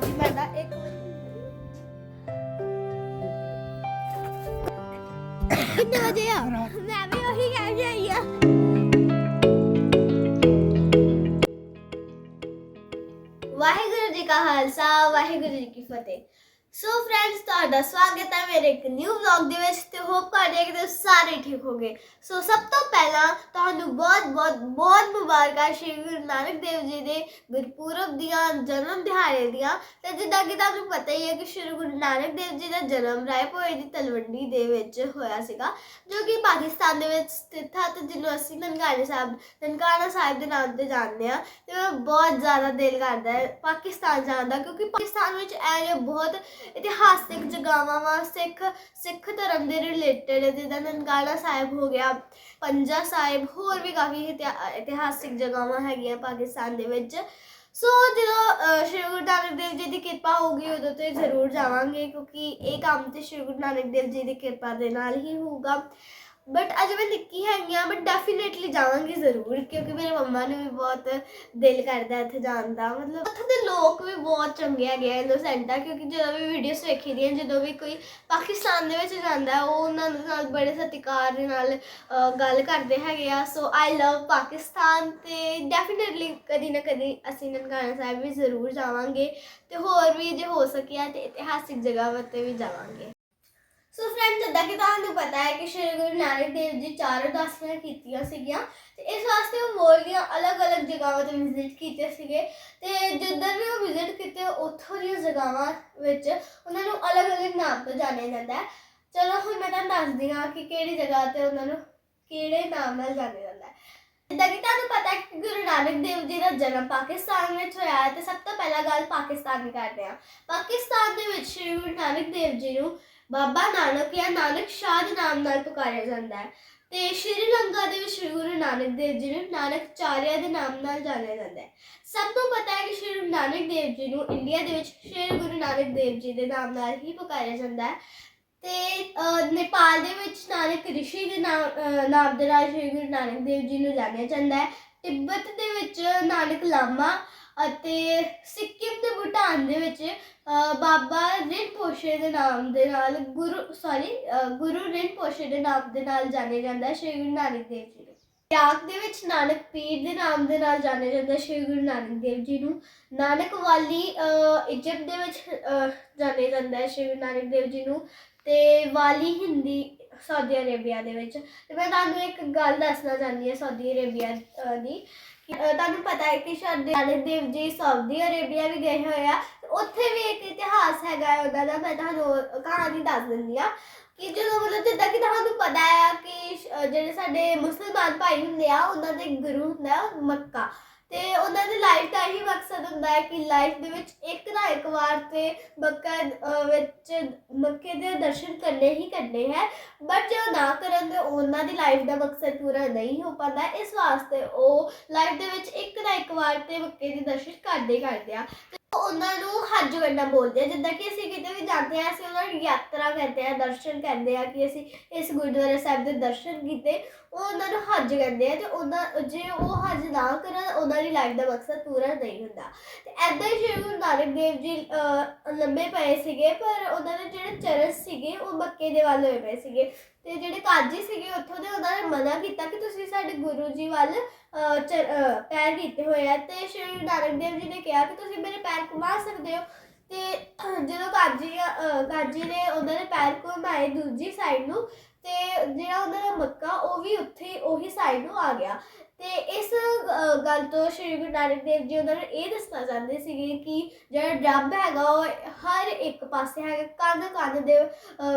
ਕੋਈ ਵੀ ਵਲੌਗ ਇੱਕ ਕਿੰਨੇ ਵਜੇ ਆ ਮੈਂ ਵੀ ਉਹੀ ਕਹਿ ਕੇ ਆ। ਵਾਹਿਗੁਰੂ ਜੀ ਕਾ ਖਾਲਸਾ, ਵਾਹਿਗੁਰੂ ਜੀ ਕੀ ਫਤਿਹ। ਸੋ ਫਰੈਂਡਸ ਤੁਹਾਡਾ ਸਵਾਗਤ ਹੈ ਮੇਰੇ ਇੱਕ ਨਿਊ ਵਲੌਗ ਦੇ ਵਿੱਚ ਤੇ ਹੋਪ ਕਰਦੇ ਕਿ ਤੁਸੀਂ ਸਾਰੇ ਠੀਕ ਹੋਗੇ। ਸੋ ਸਭ ਤੋਂ ਪਹਿਲਾਂ ਤੁਹਾਨੂੰ ਬਹੁਤ ਬਹੁਤ ਬਹੁਤ ਮੁਬਾਰਕਾਂ ਸ਼੍ਰੀ ਗੁਰੂ ਨਾਨਕ ਦੇਵ ਜੀ ਦੇ ਗੁਰਪੁਰਬ ਦੀਆਂ, ਜਨਮ ਦਿਹਾੜੇ ਦੀਆਂ। ਤੇ ਜਿੱਦਾਂ ਕਿ ਤੁਹਾਨੂੰ ਪਤਾ ਹੀ ਹੈ ਕਿ ਸ਼੍ਰੀ ਗੁਰੂ ਨਾਨਕ ਦੇਵ ਜੀ ਦਾ ਜਨਮ ਰਾਏਪੁਰੇ ਦੀ ਤਲਵੰਡੀ ਦੇ ਵਿੱਚ ਹੋਇਆ ਸੀਗਾ, ਜੋ ਕਿ ਪਾਕਿਸਤਾਨ ਦੇ ਵਿੱਚ ਸਥਿਤ ਹੈ। ਤੇ ਜਿਹਨੂੰ ਅਸੀਂ ਨਨਕਾਣਾ ਸਾਹਿਬ ਨਨਕਾਣਾ ਸਾਹਿਬ ਦੇ ਨਾਮ ਤੇ ਜਾਣਦੇ ਆ ਤੇ ਬਹੁਤ ਜ਼ਿਆਦਾ ਦਿਲ ਕਰਦਾ ਹੈ ਪਾਕਿਸਤਾਨ ਜਾਣ ਦਾ, ਕਿਉਂਕਿ ਪਾਕਿਸਤਾਨ ਵਿੱਚ ਇਹ ਜਿਹੇ ਬਹੁਤ ਇਤਿਹਾਸਿਕ ਜਗ੍ਹਾਵਾਂ ਵਾ, ਸਿੱਖ ਸਿੱਖ ਧਰਮ ਦੇ ਰਿਲੇਟਡ ਜਿੱਦਾਂ ਨਨਕਾਣਾ ਸਾਹਿਬ ਹੋ ਗਿਆ, ਪੰਜਾ ਸਾਹਿਬ, ਹੋਰ ਵੀ ਕਾਫੀ ਇਤਿਹਾ- ਇਤਿਹਾਸਿਕ ਜਗ੍ਹਾਵਾਂ ਹੈਗੀਆਂ ਪਾਕਿਸਤਾਨ ਦੇ ਵਿੱਚ। ਸੋ ਜਦੋਂ ਸ਼੍ਰੀ ਗੁਰੂ ਨਾਨਕ ਦੇਵ ਜੀ ਦੀ ਕਿਰਪਾ ਹੋਊਗੀ, ਉਦੋਂ ਤੇ ਜ਼ਰੂਰ ਜਾਵਾਂਗੇ, ਕਿਉਂਕਿ ਇਹ ਕੰਮ ਤੇ ਸ਼੍ਰੀ ਗੁਰੂ ਨਾਨਕ ਦੇਵ ਜੀ ਦੀ ਕਿਰਪਾ ਦੇ ਨਾਲ ਹੀ ਹੋਊਗਾ। ਬਟ ਅਜੇ ਮੈਂ ਨਿੱਕੀ ਹੈਗੀ ਆ ਬਟ ਡੈਫੀਨੇਟਲੀ ਜਾਵਾਂਗੀ ਜ਼ਰੂਰ ਕਿਉਂਕਿ ਮੇਰੇ ਮੰਮਾ ਨੂੰ ਵੀ ਬਹੁਤ ਦਿਲ ਕਰਦਾ ਇੱਥੇ ਜਾਣ ਦਾ। ਮਤਲਬ ਉੱਥੇ ਦੇ ਲੋਕ ਵੀ ਬਹੁਤ ਚੰਗੇ ਹੈਗੇ ਆ ਇਨੋਸੈਂਟ ਆ ਕਿਉਂਕਿ ਜਦੋਂ ਵੀ ਵੀਡੀਓਜ਼ ਵੇਖੀ ਦੀਆਂ ਜਦੋਂ ਵੀ ਕੋਈ ਪਾਕਿਸਤਾਨ ਦੇ ਵਿੱਚ ਜਾਂਦਾ ਉਹ ਉਹਨਾਂ ਦੇ ਨਾਲ ਬੜੇ ਸਤਿਕਾਰ ਦੇ ਨਾਲ ਅਹ, ਗੱਲ ਕਰਦੇ ਹੈਗੇ ਆ। ਸੋ ਆਈ ਲਵ ਪਾਕਿਸਤਾਨ ਤੇ ਡੈਫੀਨੇਟਲੀ ਕਦੀ ਨਾ ਕਦੀ ਅਸੀਂ ਨਨਕਾਣਾ ਸਾਹਿਬ ਵੀ ਜ਼ਰੂਰ ਜਾਵਾਂਗੇ ਤੇ ਹੋਰ ਵੀ ਜੇ ਹੋ ਸਕਿਆ ਤੇ ਇਤਿਹਾਸਿਕ ਜਗ੍ਹਾਵਾਂ ਤੇ ਵੀ ਜਾਵਾਂਗੇ। ਸੋ ਫਰੈਂਡ ਜਿੱਦਾਂ ਕਿ ਤੁਹਾਨੂੰ ਪਤਾ ਹੈ ਕਿ ਸ਼੍ਰੀ ਗੁਰੂ ਨਾਨਕ ਦੇਵ ਜੀ ਚਾਰ ਉਦਾਸੀਆਂ ਕੀਤੀਆਂ ਸੀਗੀਆਂ ਤੇ ਇਸ ਵਾਸਤੇ ਉਹ ਵਰਲਡ ਦੀਆਂ ਅਲੱਗ-ਅਲੱਗ ਜਗ੍ਹਾਵਾਂ ਤੇ ਵਿਜ਼ਿਟ ਕੀਤੇ ਸੀਗੇ ਤੇ ਜਿੱਦਾਂ ਵੀ ਉਹ ਵਿਜ਼ਿਟ ਕੀਤੇ, ਉੱਥੋਂ ਦੀਆਂ ਜਗ੍ਹਾਵਾਂ ਵਿੱਚ ਉਹਨਾਂ ਨੂੰ ਅਲੱਗ-ਅਲੱਗ ਨਾਮ ਤੋਂ ਜਾਣਿਆ ਜਾਂਦਾ ਹੈ। ਚਲੋ ਹੁਣ ਮੈਂ ਤੁਹਾਨੂੰ ਦੱਸਦੀ ਹਾਂ ਕਿ ਕਿਹੜੀ ਜਗ੍ਹਾ ਤੇ ਉਹਨਾਂ ਨੂੰ ਕਿਹੜੇ ਨਾਮ ਨਾਲ ਜਾਣਿਆ ਜਾਂਦਾ ਹੈ। ਜਿੱਦਾਂ ਕਿ ਤੁਹਾਨੂੰ ਪਤਾ ਹੈ ਕਿ ਗੁਰੂ ਨਾਨਕ ਦੇਵ ਜੀ ਦਾ ਜਨਮ ਪਾਕਿਸਤਾਨ ਵਿੱਚ ਹੋਇਆ ਹੈ ਤੇ ਸਭ ਤੋਂ ਪਹਿਲਾਂ ਗੱਲ ਪਾਕਿਸਤਾਨ ਦੀ ਕਰਦੇ ਹਾਂ। ਪਾਕਿਸਤਾਨ ਦੇ ਵਿੱਚ ਸ਼੍ਰੀ ਗੁਰੂ ਨਾਨਕ ਦੇਵ ਜੀ ਨੂੰ ਬਾਬਾ ਨਾਨਕ ਜਾਂ ਨਾਨਕ ਸ਼ਾਹ ਦੇ ਨਾਮ ਨਾਲ ਪੁਕਾਰਿਆ ਜਾਂਦਾ ਹੈ। ਤੇ ਸ਼੍ਰੀਲੰਕਾ ਦੇ ਵਿੱਚ ਸ਼੍ਰੀ ਗੁਰੂ ਨਾਨਕ ਦੇਵ ਜੀ ਨੂੰ ਨਾਨਕ ਚਾਰਿਆ ਦੇ ਨਾਮ ਨਾਲ ਜਾਣਿਆ ਜਾਂਦਾ ਹੈ। ਸਭ ਨੂੰ ਪਤਾ ਹੈ ਕਿ ਸ਼੍ਰੀ ਗੁਰੂ ਨਾਨਕ ਦੇਵ ਜੀ ਨੂੰ ਇੰਡੀਆ ਦੇ ਵਿੱਚ ਸ਼੍ਰੀ ਗੁਰੂ ਨਾਨਕ ਦੇਵ ਜੀ ਦੇ ਨਾਮ ਨਾਲ ਹੀ ਪੁਕਾਰਿਆ ਜਾਂਦਾ ਹੈ। ਤੇ ਨੇਪਾਲ ਦੇ ਵਿੱਚ ਨਾਨਕ ਰਿਸ਼ੀ ਦੇ ਨਾਮ ਨਾਮ ਦੇ ਨਾਲ ਸ਼੍ਰੀ ਗੁਰੂ ਨਾਨਕ ਦੇਵ ਜੀ ਨੂੰ ਜਾਣਿਆ ਜਾਂਦਾ ਹੈ। ਤਿੱਬਤ ਦੇ ਵਿੱਚ ਨਾਨਕ ਲਾਮਾ ਅਤੇ ਸਿੱਕਿਮ ਤੇ ਭੂਟਾਨ ਦੇ ਵਿੱਚ ਬਾਬਾ ਰਿਨਪੋਸ਼ੇ ਦੇ ਨਾਮ ਦੇ ਨਾਲ ਗੁਰੂ ਸੌਰੀ ਗੁਰੂ ਰਿਨਪੋਸ਼ੇ ਦੇ ਨਾਮ ਦੇ ਨਾਲ ਜਾਣਿਆ ਜਾਂਦਾ ਹੈ ਸ਼੍ਰੀ ਗੁਰੂ ਨਾਨਕ ਦੇਵ ਜੀ ਨੂੰ। ਇਰਾਕ ਦੇ ਵਿੱਚ ਨਾਨਕ ਪੀਰ ਦੇ ਨਾਮ ਦੇ ਨਾਲ ਜਾਣਿਆ ਜਾਂਦਾ ਸ਼੍ਰੀ ਗੁਰੂ ਨਾਨਕ ਦੇਵ ਜੀ ਨੂੰ। ਨਾਨਕ ਵਾਲੀ ਅਹ, ਇਜਿਪਟ ਦੇ ਵਿੱਚ ਜਾਣਿਆ ਜਾਂਦਾ ਹੈ ਸ਼੍ਰੀ ਗੁਰੂ ਨਾਨਕ ਦੇਵ ਜੀ ਨੂੰ। ਤੇ ਵਾਲੀ ਹਿੰਦੀ ਸਾਊਦੀ ਅਰੇਬੀਆ ਦੇ ਵਿੱਚ। ਤੇ ਮੈਂ ਤੁਹਾਨੂੰ ਇੱਕ ਗੱਲ ਦੱਸਣਾ ਚਾਹੁੰਦੀ ਹਾਂ ਸਾਊਦੀ ਅਰੇਬੀਆ ਅਹ, ਦੀ। ਕਿ, ਅਹ, ਤੁਹਾਨੂੰ ਪਤਾ ਹੈ ਕਿ ਸ਼੍ਰੀ ਨਾਨਕ ਦੇਵ ਜੀ ਸਾਊਦੀ ਅਰੇਬੀਆ ਵੀ ਗਏ ਹੋਏ ਆ। ਤੇ ਉੱਥੇ ਵੀ ਇੱਕ ਇਤਿਹਾਸ ਹੈਗਾ ਹੈ ਉਹਦਾ ਦਾ ਮੈਂ ਤੁਹਾਨੂੰ ਕਹਾਣੀ ਦੱਸ ਦਿੰਦੀ ਆ ਕਿ ਜਦੋਂ ਮਤਲਬ ਜਿੱਦਾਂ ਕਿ ਤੁਹਾਨੂੰ ਪਤਾ ਹੈ ਕਿ ਸ਼- ਅਹ, ਜਿਹੜੇ ਸਾਡੇ ਮੁਸਲਮਾਨ ਭਾਈ ਹੁੰਦੇ ਆ ਉਹਨਾਂ ਦੇ ਗੁਰੂ ਹੁੰਦਾ ਹੈ ਮੱਕਾ। ਤੇ ਉਹਨਾਂ ਦੀ ਲਾਈਫ ਦਾ ਇਹੀ ਮਕਸਦ ਹੁੰਦਾ ਹੈ ਕਿ ਲਾਈਫ ਦੇ ਵਿੱਚ ਇੱਕ ਨਾ ਇੱਕ ਵਾਰ ਤੇ ਮੱਕਾ ਵਿੱਚ ਮੱਕੇ ਦੇ ਦਰਸ਼ਨ ਕਰਨੇ ਹੀ ਕਰਨੇ ਹੈ। ਬਟ ਜੇ ਉਹ ਨਾ ਕਰਨ ਦੇ ਉਹਨਾਂ ਦੀ ਲਾਈਫ ਦਾ ਮਕਸਦ ਪੂਰਾ ਨਹੀਂ ਹੋ ਪਾਉਂਦਾ। ਇਸ ਵਾਸਤੇ ਉਹ ਲਾਈਫ ਦੇ ਵਿੱਚ ਇੱਕ ਨਾ ਇੱਕ ਵਾਰ ਤੇ ਮੱਕੇ ਦੇ ਦਰਸ਼ਨ ਕਰਦੇ ਹੀ ਕਰਦੇ ਆ। ਉਹਨਾਂ ਨੂੰ ਹੱਜ ਕਰਨਾ ਬੋਲਦੇ ਆ। ਜਿੱਦਾਂ ਕਿ ਅਸੀਂ ਕਿਤੇ ਵੀ ਜਾਂਦੇ ਆ ਅਸੀਂ ਉਹਨਾਂ ਦੀ ਯਾਤਰਾ ਕਰਦੇ ਆ ਦਰਸ਼ਨ ਕਰਦੇ ਆ ਕਿ ਅਸੀਂ ਇਸ ਗੁਰਦੁਆਰਾ ਸਾਹਿਬ ਦੇ ਦਰਸ਼ਨ ਕੀਤੇ ਉਹ ਉਹਨਾਂ ਨੂੰ ਹੱਜ ਕਹਿੰਦੇ ਆ ਤੇ ਉਹਨਾਂ ਜੇ ਉਹ ਹੱਜ ਨਾ ਕਰਨ ਉਹਨਾਂ ਦੀ ਲਾਈਫ ਦਾ ਮਕਸਦ ਪੂਰਾ ਨਹੀਂ ਹੁੰਦਾ। ਤੇ ਐਦਾਂ ਹੀ ਸ਼੍ਰੀ ਗੁਰੂ ਨਾਨਕ ਦੇਵ ਜੀ ਅਹ, ਲੰਬੇ ਪਏ ਸੀਗੇ ਪਰ ਉਹਨਾਂ ਦੇ ਜਿਹੜੇ ਚਰਸ ਸੀਗੇ ਉਹ ਮੱਕੇ ਦੇ ਵੱਲ ਹੋਏ ਪਏ ਸੀਗੇ। ਤੇ ਜਿਹੜੇ ਕਾਜੀ ਸੀਗੇ ਉੱਥੋਂ ਦੇ ਉਹਨਾਂ ਨੇ ਮਨਾ ਕੀਤਾ ਕਿ ਤੁਸੀਂ ਸਾਡੇ ਗੁਰੂ ਜੀ ਵੱਲ ਅਹ, ਚ- ਅਹ, ਪੈਰ ਕੀਤੇ ਹੋਏ ਆ। ਤੇ ਸ਼੍ਰੀ ਗੁਰੂ ਨਾਨਕ ਦੇਵ ਜੀ ਨੇ ਕਿਹਾ ਕਿ ਤੁਸੀਂ ਮੇਰੇ ਪੈਰ ਘੁਮਾ ਸਕਦੇ ਹੋ। ਤੇ ਜਦੋਂ ਕਾਜੀ ਅਹ, ਕਾਜੀ ਨੇ ਉਹਨਾਂ ਦੇ ਪੈਰ ਘੁਮਾਏ ਦੂਜੀ ਸਾਈਡ ਨੂੰ ਤੇ ਜਿਹੜਾ ਉਹਨਾਂ ਦਾ ਮੱਕਾ, ਉਹ ਵੀ ਉੱਥੇ ਉਹੀ ਸਾਈਡ ਨੂੰ ਆ ਗਿਆ। ਤੇ ਇਸ ਗੱਲ ਤੋਂ ਸ਼੍ਰੀ ਗੁਰੂ ਨਾਨਕ ਦੇਵ ਜੀ ਉਹਨਾਂ ਨੂੰ ਇਹ ਦੱਸਣਾ ਚਾਹੁੰਦੇ ਸੀਗੇ ਕਿ ਜਿਹੜਾ ਰੱਬ ਹੈਗਾ, ਉਹ ਹਰ ਇੱਕ ਪਾਸੇ ਹੈਗਾ, ਕੰਨ ਕੰਨ ਦੇ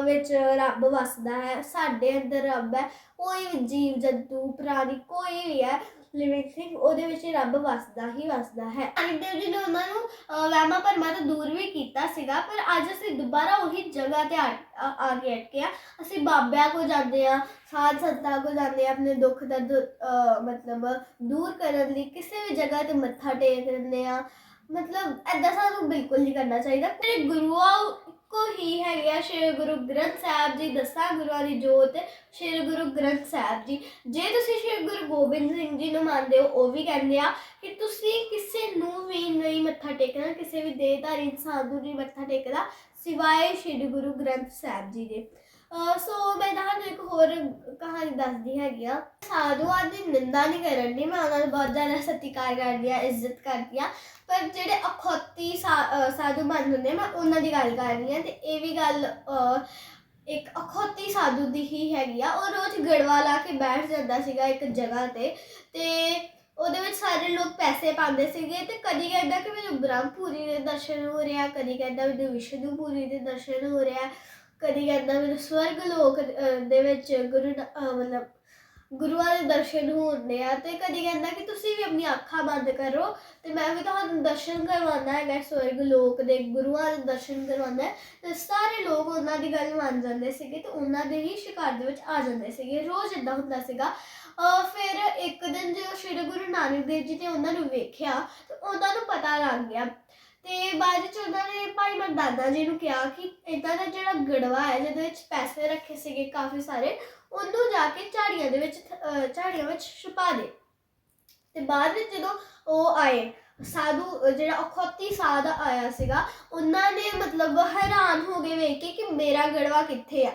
ਵਿੱਚ ਰੱਬ ਵਸਦਾ ਹੈ, ਸਾਡੇ ਅੰਦਰ ਰੱਬ ਹੈ, ਕੋਈ ਵੀ ਜੀਵ ਜੰਤੂ ਪ੍ਰਾਣੀ ਕੋਈ ਵੀ ਹੈ ਲਿਵਿੰਗ ਥਿੰਗ ਉਹਦੇ ਵਿੱਚ ਰੱਬ ਵਸਦਾ ਹੀ ਵਸਦਾ ਹੈ। ਨਾਨਕ ਜੀ ਨੇ ਉਹਨਾਂ ਨੂੰ ਵਹਿਮਾਂ ਭਰਮਾਂ ਤੋਂ ਦੂਰ ਵੀ ਕੀਤਾ ਸੀਗਾ ਪਰ ਅੱਜ ਅਸੀਂ ਦੁਬਾਰਾ ਉਹੀ ਜਗ੍ਹਾ ਤੇ ਆ ਆ- ਕੇ ਅਟਕੇ ਆ ਅਸੀਂ ਬਾਬਿਆਂ ਕੋ ਜਾਂਦੇ ਆ ਸਾਧ ਸੰਤਾਂ ਕੋ ਜਾਂਦੇ ਆ ਆਪਣੇ ਦੁੱਖ ਦਰਦ ਅਹ, ਮਤਲਬ ਦੂਰ ਕਰਨ ਲਈ ਕਿਸੇ ਵੀ ਜਗ੍ਹਾ ਤੇ ਮੱਥਾ ਟੇਕ ਦਿੰਦੇ ਆ ਮਤਲਬ ਐਦਾਂ ਸਾਨੂੰ ਬਿਲਕੁਲ ਨਹੀਂ ਕਰਨਾ ਚਾਹੀਦਾ। ਤੇ ਗੁਰੂਆਂ ਇੱਕੋ ਹੀ ਹੈਗੇ ਆ ਸ਼੍ਰੀ ਗੁਰੂ ਗ੍ਰੰਥ ਸਾਹਿਬ ਜੀ, ਦਸਾਂ ਗੁਰੂਆਂ ਦੀ ਜੋਤ, ਸ਼੍ਰੀ ਗੁਰੂ ਗ੍ਰੰਥ ਸਾਹਿਬ ਜੀ। ਜੇ ਤੁਸੀਂ ਸ਼੍ਰੀ ਗੁਰੂ ਗੋਬਿੰਦ ਸਿੰਘ ਜੀ ਨੂੰ ਮੰਨਦੇ ਹੋ, ਉਹ ਵੀ ਕਹਿੰਦੇ ਆ ਕਿ ਤੁਸੀਂ ਕਿਸੇ ਨੂੰ ਵੀ ਨਹੀਂ ਮੱਥਾ ਟੇਕਣਾ, ਕਿਸੇ ਵੀ ਦੇਹਧਾਰੀ ਇਨਸਾਨ ਨੂੰ ਨਹੀਂ ਮੱਥਾ ਟੇਕਣਾ ਸਿਵਾਏ ਸ਼੍ਰੀ ਗੁਰੂ ਗ੍ਰੰਥ ਸਾਹਿਬ ਜੀ ਦੇ। ਸੋ ਮੈਂ ਤੁਹਾਨੂੰ ਇੱਕ ਹੋਰ ਕਹਾਣੀ ਦੱਸਦੀ ਹੈਗੀ ਆ। ਸਾਧੂਆਂ ਦੀ ਨਿੰਦਾ ਨਹੀਂ ਕਰਨ ਦੀ, ਮੈਂ ਉਹਨਾਂ ਦਾ ਬਹੁਤ ਜ਼ਿਆਦਾ ਸਤਿਕਾਰ ਕਰਦੀ ਆ, ਇੱਜ਼ਤ ਕਰਦੀ ਆ। ਪਰ ਜਿਹੜੇ ਅਖੌਤੀ ਸਾ- ਸਾਧੂ ਬਣ ਹੁੰਦੇ ਮੈਂ ਉਹਨਾਂ ਦੀ ਗੱਲ ਕਰ ਰਹੀ ਹਾਂ ਤੇ ਇਹ ਵੀ ਗੱਲ ਇੱਕ ਅਖੌਤੀ ਸਾਧੂ ਦੀ ਹੀ ਹੈਗੀ ਆ। ਉਹ ਰੋਜ਼ ਗੜਵਾ ਲਾ ਕੇ ਬੈਠ ਜਾਂਦਾ ਸੀਗਾ ਇੱਕ ਜਗ੍ਹਾ ਤੇ ਤੇ ਉਹਦੇ ਵਿੱਚ ਸਾਰੇ ਲੋਕ ਪੈਸੇ ਪਾਉਂਦੇ ਸੀਗੇ ਤੇ ਕਦੀ ਕਹਿੰਦਾ ਕਿ ਮੈਨੂੰ ਬ੍ਰਹਮਪੁਰੀ ਦੇ ਦਰਸ਼ਨ ਹੋ ਰਿਹਾ, ਕਦੀ ਕਹਿੰਦਾ ਮੈਨੂੰ ਵਿਸ਼ਨੂਪੁਰੀ ਦੇ ਦਰਸ਼ਨ ਹੋ ਰਿਹਾ, ਕਦੀ ਕਹਿੰਦਾ ਮੈਨੂੰ ਸਵਰਗ ਲੋਕ ਦੇ ਵਿੱਚ ਗੁਰੂ ਮਤਲਬ ਗੁਰੂਆਂ ਦੇ ਦਰਸ਼ਨ ਹੁੰਦੇ ਆ ਤੇ ਕਦੀ ਕਹਿੰਦਾ ਕਿ ਤੁਸੀਂ ਵੀ ਆਪਣੀ ਅੱਖਾਂ ਬੰਦ ਕਰੋ ਤੇ ਮੈਂ ਵੀ ਤੁਹਾਨੂੰ ਦਰਸ਼ਨ ਕਰਵਾਉਣਾ ਹੈਗਾ, ਸਵਰਗ ਲੋਕ ਦੇ ਗੁਰੂਆਂ ਦੇ ਦਰਸ਼ਨ ਕਰਵਾਉਣਾ ਹੈ ਤੇ ਸਾਰੇ ਲੋਕ ਉਹਨਾਂ ਦੀ ਗੱਲ ਮੰਨ ਜਾਂਦੇ ਸੀਗੇ ਤੇ ਉਹਨਾਂ ਦੇ ਹੀ ਸ਼ਿਕਾਰ ਦੇ ਵਿੱਚ ਆ ਜਾਂਦੇ ਸੀਗੇ, ਰੋਜ਼ ਇਦਾਂ ਹੁੰਦਾ ਸੀਗਾ। ਫਿਰ ਇੱਕ ਦਿਨ ਜਦੋਂ ਸ਼੍ਰੀ ਗੁਰੂ ਨਾਨਕ ਦੇਵ ਜੀ ਨੇ ਉਹਨਾਂ ਨੂੰ ਵੇਖਿਆ ਤੇ ਉਹਨਾਂ ਨੂੰ ਪਤਾ ਲੱਗ ਗਿਆ ਤੇ ਬਾਅਦ ਵਿੱਚ ਉਹਨਾਂ ਨੇ ਭਾਈ ਮਰਦਾਨਾ ਜੀ ਨੂੰ ਕਿਹਾ ਕਿ ਇਦਾਂ ਦਾ ਜਿਹੜਾ ਗੜਵਾ ਹੈ, ਜਿਹਦੇ ਵਿੱਚ ਪੈਸੇ ਰੱਖੇ ਸੀਗੇ ਕਾਫੀ ਸਾਰੇ ਉਹਨੂੰ ਜਾ ਕੇ ਝਾੜੀਆਂ ਦੇ ਵਿੱਚ ਅਹ, ਝਾੜੀਆਂ ਵਿੱਚ ਛੁਪਾ ਦੇ। ਤੇ ਬਾਅਦ ਵਿੱਚ ਜਦੋਂ ਉਹ ਆਏ ਸਾਧੂ ਜਿਹੜਾ ਅਖੌਤੀ ਸਾਧ ਆਇਆ ਸੀਗਾ ਉਹਨਾਂ ਨੇ ਮਤਲਬ ਹੈਰਾਨ ਹੋ ਗਏ ਵੇਖ ਕੇ ਕਿ ਮੇਰਾ ਗੜਵਾ ਕਿੱਥੇ ਆ?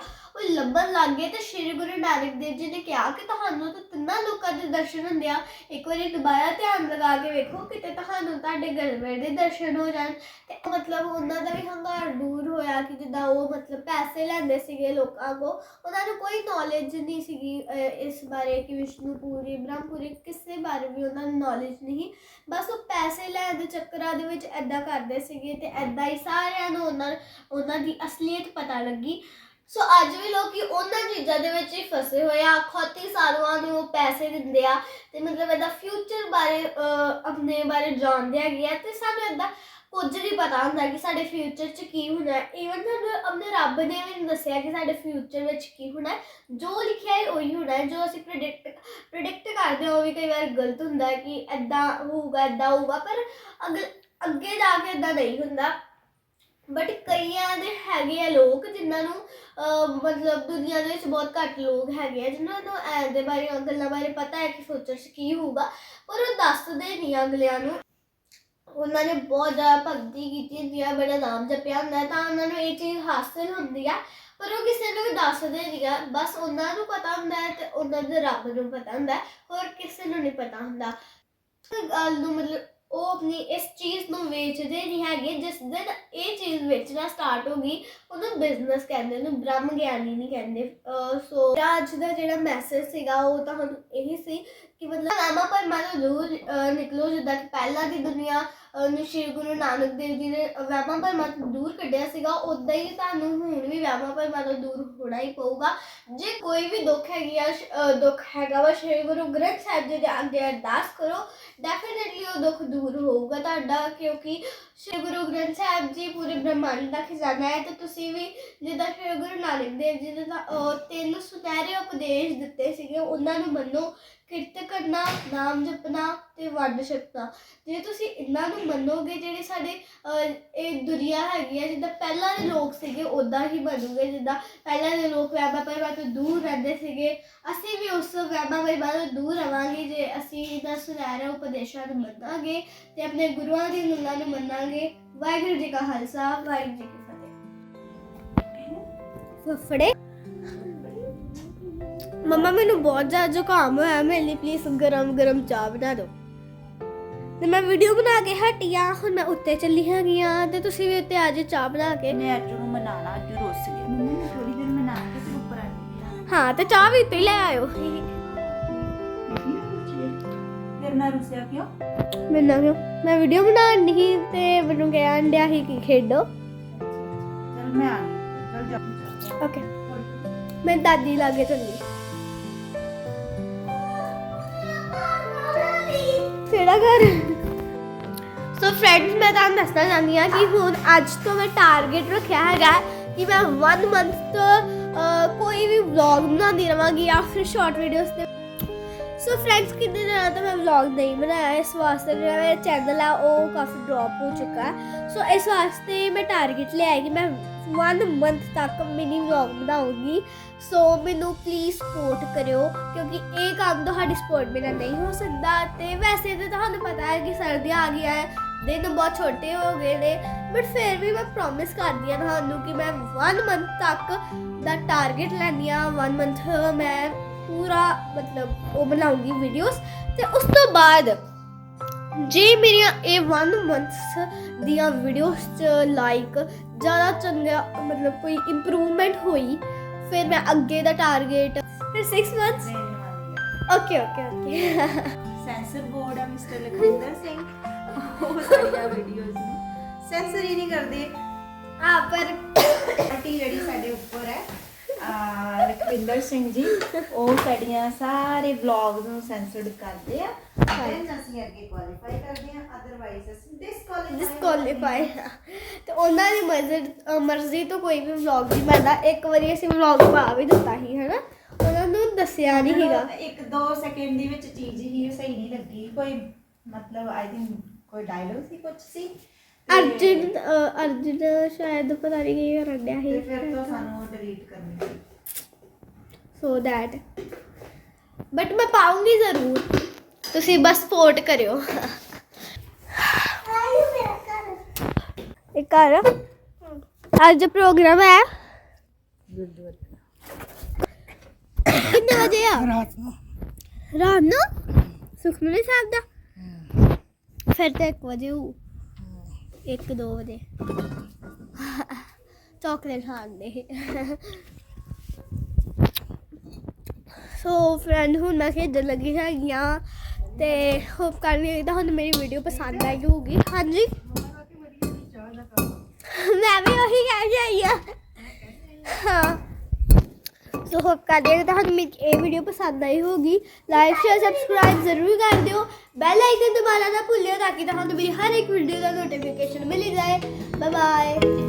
ਲੱਭਣ ਲੱਗ ਗਏ ਤੇ ਸ਼੍ਰੀ ਗੁਰੂ ਨਾਨਕ ਦੇਵ ਜੀ ਨੇ ਕਿਹਾ ਕਿ ਤੁਹਾਨੂੰ ਤਾਂ ਤਿੰਨਾਂ ਲੋਕਾਂ ਦੇ ਦਰਸ਼ਨ ਹੁੰਦੇ ਆ। ਇੱਕ ਵਾਰੀ ਦੁਬਾਰਾ ਧਿਆਨ ਲਗਾ ਕੇ ਵੇਖੋ ਕਿਤੇ ਤੁਹਾਨੂੰ ਤੁਹਾਡੇ ਗੜਵੇ ਦੇ ਦਰਸ਼ਨ ਹੋ ਜਾਣ। ਤੇ ਮਤਲਬ ਉਹਨਾਂ ਦਾ ਵੀ ਹੰਕਾਰ ਦੂਰ ਹੋਇਆ ਕਿ ਜਿੱਦਾਂ ਉਹ ਮਤਲਬ ਪੈਸੇ ਲੈਂਦੇ ਸੀਗੇ ਲੋਕਾਂ ਕੋ ਉਹਨਾਂ ਨੂੰ ਕੋਈ ਨੌਲੇਜ ਨਹੀਂ ਸੀਗੀ ਇਸ ਬਾਰੇ ਕਿ ਵਿਸ਼ਨੂਪੁਰੀ ਬ੍ਰਹਮਪੁਰੀ ਕਿਸੇ ਬਾਰੇ ਵੀ ਉਹਨਾਂ ਨੂੰ ਨੌਲੇਜ ਨਹੀਂ। ਬਸ ਉਹ ਪੈਸੇ ਲੈਣ ਦੇ ਚੱਕਰਾਂ ਦੇ ਵਿੱਚ ਐਦਾਂ ਕਰਦੇ ਸੀਗੇ ਤੇ ਐਦਾਂ ਹੀ ਸਾਰਿਆਂ ਨੂੰ ਉਹਨਾਂ ਉਹਨਾਂ ਦੀ ਅਸਲੀਅਤ ਪਤਾ ਲੱਗੀ। ਸੋ ਅੱਜ ਵੀ ਲੋਕੀ ਉਹਨਾਂ ਚੀਜ਼ਾਂ ਦੇ ਵਿੱਚ ਹੀ ਫਸੇ ਹੋਏ ਆ ਖੋਤੀ ਸਾਧੂਆਂ ਨੂੰ ਉਹ ਪੈਸੇ ਦਿੰਦੇ ਆ ਤੇ ਮਤਲਬ ਇਹਦਾ ਫਿਊਚਰ ਬਾਰੇ ਅਹ, ਆਪਣੇ ਬਾਰੇ ਜਾਣਦੇ ਹੈਗੇ ਆ ਤੇ ਸਾਨੂੰ ਏਦਾਂ ਕੁਝ ਨਹੀਂ ਪਤਾ ਹੁੰਦਾ ਕਿ ਸਾਡੇ ਫਿਊਚਰ 'ਚ ਕੀ ਹੋਣਾ। ਈਵਨ ਸਾਨੂੰ ਆਪਣੇ ਰੱਬ ਨੇ ਵੀ ਨਹੀਂ ਦੱਸਿਆ ਕਿ ਸਾਡੇ ਫਿਊਚਰ ਵਿੱਚ ਕੀ ਹੋਣਾ। ਹੈ ਜੋ ਲਿਖਿਆ ਹੈ ਉਹੀ ਹੋਣਾ। ਹੈ ਜੋ ਅਸੀਂ ਪ੍ਰੈਡਿਕਟ ਪ੍ਰੈਡਿਕਟ ਕਰਦੇ ਹਾਂ ਉਹ ਵੀ ਕਈ ਵਾਰ ਗਲਤ ਹੁੰਦਾ ਹੈ ਕਿ ਐਦਾਂ ਹੋਊਗਾ ਐਦਾਂ ਹੋਊਗਾ। ਪਰ ਅੱਗੇ ਅੱਗੇ ਜਾ ਕੇ ਐਦਾਂ ਨਹੀਂ ਹੁੰਦਾ। ਬਟ ਕਈਆਂ ਦੇ ਹੈਗੇ ਆ ਲੋਕ ਜਿਨ੍ਹਾਂ ਨੂੰ ਅਹ, ਮਤਲਬ ਦੁਨੀਆ ਦੇ ਵਿੱਚ ਬਹੁਤ ਘੱਟ ਲੋਕ ਹੈਗੇ ਆ ਜਿਨ੍ਹਾਂ ਨੂੰ ਐ ਦੇ ਬਾਰੇ ਗੱਲਾਂ ਬਾਰੇ ਪਤਾ ਹੈ ਕਿ ਫਿਊਚਰ 'ਚ ਕੀ ਹੋਊਗਾ। ਪਰ ਉਹ ਦੱਸਦੇ ਨਹੀਂ ਅਗਲਿਆਂ ਨੂੰ। ਉਹਨਾਂ ਨੇ ਬਹੁਤ ਜ਼ਿਆਦਾ ਭਗਤੀ ਕੀਤੀ ਹੁੰਦੀ ਆ ਬੜਾ ਨਾਮ ਜਪਿਆ ਹੁੰਦਾ ਹੈ, ਤਾਂ ਉਹਨਾਂ ਨੂੰ ਇਹ ਚੀਜ਼ ਹਾਸਲ ਹੁੰਦੀ ਆ ਪਰ ਉਹ ਕਿਸੇ ਨੂੰ ਵੀ ਦੱਸਦੇ ਨਹੀਂ ਆ। ਬਸ ਉਹਨਾਂ ਨੂੰ ਪਤਾ ਹੁੰਦਾ ਹੈ ਤੇ ਉਹਨਾਂ ਦੇ ਰੱਬ ਨੂੰ ਪਤਾ ਹੁੰਦਾ ਹੈ, ਹੋਰ ਕਿਸੇ ਨੂੰ ਨਹੀਂ ਪਤਾ ਹੁੰਦਾ। ਇਸ ਗੱਲ ਨੂੰ ਮਤਲਬ ਉਹ ਆਪਣੀ ਇਸ ਚੀਜ਼ ਨੂੰ ਵੇਚਦੇ ਨਹੀਂ ਹੈਗੇ, ਜਿਸ ਦਿਨ ਇਹ ਚੀਜ਼ ਵੇਚਣਾ ਸਟਾਰਟ ਹੋ ਗਈ, ਉਹਨੂੰ ਬਿਜ਼ਨਸ ਕਹਿੰਦੇ ਉਹਨੂੰ ਬ੍ਰਹਮ ਗਿਆਨੀ ਨਹੀਂ ਕਹਿੰਦੇ। ਅਹ ਸੋ ਅੱਜ ਦਾ ਜਿਹੜਾ ਮੈਸੇਜ ਸੀਗਾ, ਉਹ ਤਾਂ ਤੁਹਾਨੂੰ ਇਹੀ ਸੀ ਨਾਮਾ ਪਰ ਮਨ ਦੂਰ ਨਿਕਲੋ ਜਿੱਦਾਂ ਕਿ ਪਹਿਲਾਂ ਦੀ ਦੁਨੀਆ ਨੂੰ ਸ਼੍ਰੀ ਗੁਰੂ ਨਾਨਕ ਦੇਵ ਜੀ ਨੇ ਵਹਿਮਾਂ ਪਰ ਮਨ ਦੂਰ ਕੱਢਿਆ ਸੀਗਾ ਉਦਾਂ ਹੀ ਤੁਹਾਨੂੰ ਹੁਣ ਵੀ ਵਹਿਮਾਂ ਪਰ ਮਨ ਦੂਰ ਹੋਣਾ ਹੀ ਪਊਗਾ। ਜੇ ਕੋਈ ਵੀ ਦੁੱਖ ਹੈਗੀ ਆ ਦੁੱਖ ਹੈਗਾ ਵਾ ਸ਼੍ਰੀ ਗੁਰੂ ਗ੍ਰੰਥ ਸਾਹਿਬ ਜੀ ਦੇ ਅੱਗੇ ਅਰਦਾਸ ਕਰੋ ਡੈਫੀਨਿਟਲੀ ਉਹ ਦੁੱਖ ਦੂਰ ਹੋਊਗਾ ਤੁਹਾਡਾ ਕਿਉਂਕਿ ਸ਼੍ਰੀ ਗੁਰੂ ਗ੍ਰੰਥ ਸਾਹਿਬ ਜੀ ਪੂਰੇ ਬ੍ਰਹਮੰਡ ਦਾ ਖਜ਼ਾਨਾ ਹੈ ਤੇ ਤੁਸੀਂ ਵੀ ਜਿੱਦਾਂ ਸ਼੍ਰੀ ਗੁਰੂ ਨਾਨਕ ਦੇਵ ਜੀ ਨੇ ਤਾਂ, ਤਿੰਨ ਸੁਨਹਿਰੇ ਉਪਦੇਸ਼ ਦਿੱਤੇ ਸੀਗੇ ਉਹਨਾਂ ਨੂੰ ਮੰਨੋ ਕਿਰਤ ਕਰਨਾ, ਨਾਮ ਜਪਣਾ ਤੇ ਵੰਡ ਛਕਣਾ। ਜੇ ਤੁਸੀਂ ਇਹਨਾਂ ਨੂੰ ਮੰਨੋਗੇ ਜਿਹੜੇ ਸਾਡੇ ਇਹ ਦੁਨੀਆ ਹੈਗੀ ਆ, ਜਿੱਦਾਂ ਪਹਿਲਾਂ ਦੇ ਲੋਕ ਸੀਗੇ ਉਦਾਂ ਹੀ ਬਣੂਗੇ ਜਿੱਦਾਂ ਪਹਿਲਾਂ ਦੇ ਲੋਕ ਵਹਿਮਾਂ ਪਰਮਾਂ ਤੋਂ ਦੂਰ ਰਹਿੰਦੇ ਸੀਗੇ। ਅਸੀਂ ਵੀ ਉਸ ਵਹਿਮਾਂ ਪਰਮਾਂ ਤੋਂ ਦੂਰ ਰਵਾਂਗੇ, ਜੇ ਅਸੀਂ ਇਹਨਾਂ ਸੁਨਹਿਰੇ ਉਪਦੇਸ਼ਾਂ ਨੂੰ ਮੰਨਾਂਗੇ ਤੇ ਆਪਣੇ ਗੁਰੂਆਂ ਦੀ ਗੱਲਾਂ ਨੂੰ ਮੰਨਾਂਗੇ। ਵਾਹਿਗੁਰੂ ਜੀ ਕਾ ਖਾਲਸਾ, ਵਾਹਿਗੁਰੂ ਜੀ ਕੀ ਫਤਿਹ। ਫਫੜੇ ਮੰਮਾ ਮੈਨੂੰ ਬਹੁਤ ਜ਼ਿਆਦਾ ਜ਼ੁਕਾਮ ਹੋਇਆ। ਮੇਰੇ ਲਈ ਪਲੀਜ਼ ਗਰਮ ਗਰਮ ਚਾਹ ਬਣਾ ਦਿਓ। ਤੇ ਮੈਂ ਵੀਡੀਓ ਬਣਾ ਕੇ ਹਟੀ ਆ। ਹੁਣ ਮੈਂ ਉੱਤੇ ਚੱਲੀ ਹੈਗੀ ਆ ਤੇ ਤੁਸੀਂ ਵੀ ਉੱਤੇ ਆ ਜਾਓ ਚਾਹ ਬਣਾ ਕੇ। ਮੈਂ ਅੱਜ ਨੂੰ ਮਨਾਣਾ ਅੱਜ ਰੁੱਸ ਗਿਆ। ਮੰਮੀ ਥੋੜੀ ਦੇਰ ਮਨਾ ਕੇ ਫਿਰ ਉੱਪਰ ਆਣੀ ਹਾਂ ਤੇ ਚਾਹ ਵੀ ਹੀ ਲੈ ਆਇਓ। ਫਿਰ ਨਾ ਰੁੱਸਿਆ ਕਿਉਂ? ਮੈਨੂੰ ਕਿਉਂ? ਮੈਂ ਵੀਡੀਓ ਬਣਾਉਣ ਨਹੀਂ ਤੇ ਮੈਨੂੰ ਕਹਿਣ ਡਿਆ ਸੀ ਕਿ ਖੇਡੋ। ਚਲ ਮੈਂ ਆ ਚਲ ਜਾ। ਓਕੇ ਮੈਂ ਦਾਦੀ ਲਾਗੇ ਚੱਲੀ। ਕਿਹੜਾ ਘਰ ਸੋ ਫਰੈਂਡਸ ਮੈਂ ਤੁਹਾਨੂੰ ਦੱਸਣਾ ਚਾਹੁੰਦੀ ਹਾਂ ਕਿ ਹੁਣ ਅੱਜ ਤੋਂ ਮੈਂ ਟਾਰਗੇਟ ਰੱਖਿਆ ਹੈਗਾ ਕਿ ਮੈਂ 1 ਮੰਥ ਤੋਂ ਕੋਈ ਵੀ ਵਲੌਗ ਬਣਾਉਂਦੀ ਰਵਾਂਗੀ ਜਾਂ ਫਿਰ ਸ਼ਾਰਟ ਵੀਡੀਓਜ਼ ਤੇ ਸੋ ਫਰੈਂਡਸ ਕਿੰਨੇ ਦਿਨਾਂ ਤੋਂ ਮੈਂ ਵਲੌਗ ਨਹੀਂ ਬਣਾਇਆ ਇਸ ਵਾਸਤੇ ਜਿਹੜਾ ਮੇਰਾ ਚੈਨਲ ਆ ਉਹ ਕਾਫੀ ਡ੍ਰੌਪ ਹੋ ਚੁੱਕਾ ਹੈ ਸੋ ਇਸ ਵਾਸਤੇ ਮੈਂ ਟਾਰਗੇਟ ਲਿਆ ਹੈ ਕਿ ਮੈਂ 1 ਮੰਥ ਤੱਕ ਮਿਨੀ ਵਲੌਗ ਬਣਾਉਂਗੀ। ਸੋ ਮੈਨੂੰ ਪਲੀਜ਼ ਸਪੋਰਟ ਕਰਿਓ, ਕਿਉਂਕਿ ਇਹ ਕੰਮ ਤੁਹਾਡੀ ਸਪੋਰਟ ਬਿਨਾਂ ਨਹੀਂ ਹੋ ਸਕਦਾ। ਤੇ ਵੈਸੇ ਤਾਂ ਤੁਹਾਨੂੰ ਪਤਾ ਹੈ ਕਿ ਸਰਦੀਆਂ ਆ ਗਈਆਂ ਹੈ, ਦਿਨ ਬਹੁਤ ਛੋਟੇ ਹੋ ਗਏ ਨੇ ਬਟ ਫਿਰ ਵੀ ਮੈਂ ਪ੍ਰੋਮਿਸ ਕਰਦੀ ਹਾਂ ਤੁਹਾਨੂੰ ਕਿ ਮੈਂ 1 ਮੰਥ ਤੱਕ ਦਾ ਟਾਰਗੇਟ ਲੈਂਦੀ ਹਾਂ। 1 ਮੰਥ ਮੈਂ ਪੂਰਾ ਮਤਲਬ ਉਹ ਬਣਾਉਂਗੀ ਵੀਡੀਓਜ਼ ਤੇ ਉਸ ਤੋਂ ਬਾਅਦ ਜੇ ਮੇਰੀਆਂ ਇਹ 1 ਮੰਥਸ ਦੀਆਂ ਵੀਡੀਓਜ਼ ਚ ਲਾਈਕ ਜ਼ਿਆਦਾ ਚੰਗਾ ਮਤਲਬ ਕੋਈ ਇੰਪਰੂਵਮੈਂਟ ਹੋਈ ਫਿਰ ਮੈਂ ਅੱਗੇ ਦਾ ਟਾਰਗੇਟ ਫਿਰ 6 months okay okay okay censor board ਆ ਮਿਸਟਰ ਲਖਵਿੰਦਰ ਸਿੰਘ। ਉਹ ਸਾਡੀਆਂ ਵੀਡੀਓਜ਼ ਨੂੰ ਸੈਂਸਰ ਹੀ ਨਹੀਂ ਕਰਦੇ। ਆ ਪਰ ਪਾਰਟੀ ਜਿਹੜੀ ਸਾਡੇ ਉੱਪਰ ਹੈ ਲਖਵਿੰਦਰ ਸਿੰਘ ਜੀ ਉਹ ਸਾਡੀਆਂ ਸਾਰੇ ਵਲੌਗਸ ਨੂੰ ਸੈਂਸਰਡ ਕਰਦੇ ਆ। Then ਅਸੀਂ ਅੱਗੇ ਕੁਆਲੀਫਾਈ ਕਰਦੇ ਆ ਅਦਰਵਾਈਜ਼ ਅਸੀਂ ਡਿਸਕੁਆਲੀਫਾਈ ਡਿਸਕੁਆਲੀਫਾਈ ਤੇ ਉਹਨਾਂ ਦੀ ਮਰਜ਼ੀ ਮਰਜ਼ੀ ਤੋਂ ਕੋਈ ਵੀ ਵਲੌਗ ਨਹੀਂ ਬਣਦਾ। ਇੱਕ ਵਾਰੀ ਅਸੀਂ ਵਲੌਗ ਪਾ ਵੀ ਦਿੱਤਾ ਸੀ ਹੈਨਾ? ਉਹਨਾਂ ਨੂੰ ਦੱਸਿਆ ਨਹੀਂ ਹੈਗਾ ਇੱਕ ਦੋ ਸੈਕਿੰਡ ਦੀ ਵਿੱਚ ਚੀਜ਼ ਹੀ ਸਹੀ ਨਹੀਂ ਲੱਗੀ। ਕੋਈ ਮਤਲਬ ਆਈ ਥਿੰਕ ਕੋਈ ਡਾਇਲੋਗ ਸੀ ਕੁਝ ਸੀ। ਅਰਜੁਨ ਅਹ ਅਰਜੁਨ ਸ਼ਾਇਦ ਪਤਾ ਨਹੀਂ ਕੀ ਕਰਨ ਡਿਆ ਤੇ ਸੀ ਫਿਰ ਤੋਂ ਸਾਨੂੰ ਡਿਲੀਟ ਕਰਨੀ ਸੀ। ਸੋ ਦੈਟ ਬਟ ਮੈਂ ਪਾਉਂਗੀ ਜ਼ਰੂਰ। ਤੁਸੀਂ ਬਸ ਸਪੋਰਟ ਕਰਿਓ। ਇੱਕ ਘਰ। ਅੱਜ ਪ੍ਰੋਗਰਾਮ ਹੈ। ਕਿੰਨੇ ਵਜੇ ਆ? ਰਾਤ ਨੂੰ। ਰਾਤ ਨੂੰ? ਸੁਖਮਨੀ ਸਾਹਿਬ ਦਾ? ਫਿਰ ਤਾਂ 1 ਵਜੇ ਹੋ ਇੱਕ 2 ਵਜੇ। ਚਾਕਲੇਟ ਖਾਣ ਦੇ। ਸੋ ਫਰੈਂਡ ਹੁਣ ਮੈਂ ਖੇਡਣ ਲੱਗੀ ਹੈਗੀ ਆ ਤੇ ਹੋਪ ਕਰਨੀ ਹੈ ਤੁਹਾਨੂੰ ਮੇਰੀ ਵੀਡੀਓ ਪਸੰਦ ਆਈ ਹੋਊਗੀ। ਹਾਂਜੀ। ਮੈਂ ਵੀ ਉਹੀ ਕਹਿ ਕੇ ਆਈ ਆ ਹਾਂ। ਸੋ ਹੋਪ ਕਰਦੀ ਹਾਂ ਕਿ ਤੁਹਾਨੂੰ ਮੇਰੀ ਇਹ ਵੀਡੀਓ ਪਸੰਦ ਆਈ ਹੋਗੀ ਲਾਈਕ ਸ਼ੇਅਰ ਸਬਸਕ੍ਰਾਈਬ ਜ਼ਰੂਰ ਕਰ ਦਿਓ। ਬੈਲ ਆਈਕਨ ਦਬਾਉਣਾ ਨਾ ਭੁੱਲਿਓ ਤਾਂ ਕਿ ਤੁਹਾਨੂੰ ਮੇਰੀ ਹਰ ਇੱਕ ਵੀਡੀਓ ਦਾ ਨੋਟੀਫਿਕੇਸ਼ਨ ਮਿਲ ਜਾਏ। Bye bye